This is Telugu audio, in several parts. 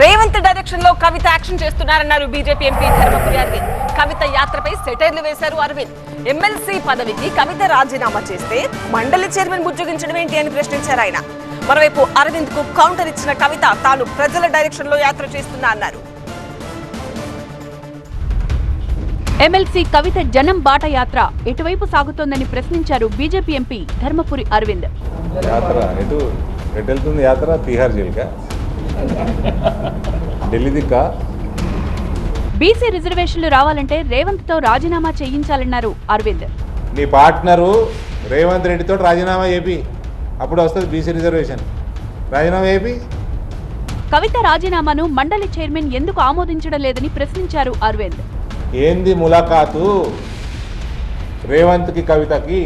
రేవంత్ డైరెక్షన్లో కవిత యాక్షన్ చేస్తున్నారన్నారు బీజేపీ ఎంపీ ధర్మపురి అరవింద్ కవిత యాత్రపై సెటైర్లు వేశారు అరవింద్. ఎమ్మెల్సీ పదవికి కవిత రాజీనామా చేస్తే మండలి చైర్మన్ బుజ్జగించడం ఏంటి అని ప్రశ్నించారు ఆయన. మరోవైపు అరవింద్కు కౌంటర్ ఇచ్చిన కవిత తాను ప్రజల డైరెక్షన్లో యాత్ర చేస్తున్నా అన్నారు. ఎమ్మెల్సీ కవిత జనం బాట యాత్ర ఎటువైపు సాగుతోందని ప్రశ్నించారు బీజేపీ ఎంపీ ధర్మపురి అరవింద్. యాత్ర ఎటు ఎటు వెళ్తుంది యాత్ర? తీహార్ జైలుకా? ఢిల్లీ దిక్కా? బీసీ రిజర్వేషన్లు రావాలంటే రేవంత్తో రాజీనామా చేయించాలన్నారు అరవింద్. నీ పార్ట్నరు రేవంత్ రెడ్డితో రాజీనామా చేపి. అప్పుడు వస్తుంది బీసీ రిజర్వేషన్. రాజీనామా చేపి. కవిత రాజీనామాను మండలి చైర్మన్ ఎందుకు ఆమోదించడం లేదని ప్రశ్నించారు అరవింద్. ఏంది ములాఖాతు? రేవంత్కి కవితకి?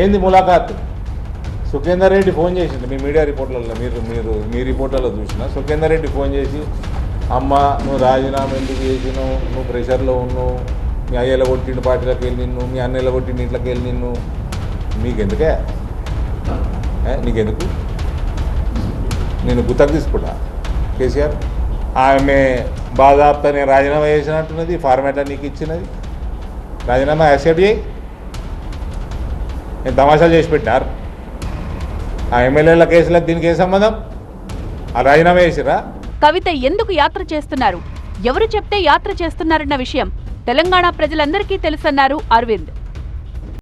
ఏంది ములాఖాతు? సుఖేందర్ రెడ్డి ఫోన్ చేసిండు మీ మీడియా రిపోర్ట్లలో మీరు మీరు మీ రిపోర్ట్లలో చూసిన. సుఖేందర్ రెడ్డి ఫోన్ చేసి అమ్మ నువ్వు రాజీనామా ఎందుకు చేసినావు నువ్వు ప్రెషర్లో ఉన్నావు మీ అయ్యల కొట్టిండు పార్టీలకు వెళ్ళి నిన్ను మీ అన్నయ్యల కొట్టిండు ఇంట్లోకి వెళ్ళి నిన్ను. మీకెందుకే నీకెందుకు? నేను గుత్తకు తీసుకుంటా. కేసీఆర్ ఆమె బాధాప్త నేను రాజీనామా చేసినట్టున్నది ఫార్మాట్ నీకు ఇచ్చినది. రాజీనామా యాక్సెప్ట్ చేయి. నేను తమాషాలు చేసి పెట్టినారు ఆ ఎమ్మెల్యేల కేసులకు దీనికి ఏ సంబంధం? ఆ రాజీనామా చేసిరా కవిత ఎందుకు యాత్ర చేస్తున్నారు? ఎవరు చెప్తే యాత్ర చేస్తున్నారన్న విషయం తెలంగాణ ప్రజలందరికీ తెలుసన్నారు అరవింద్.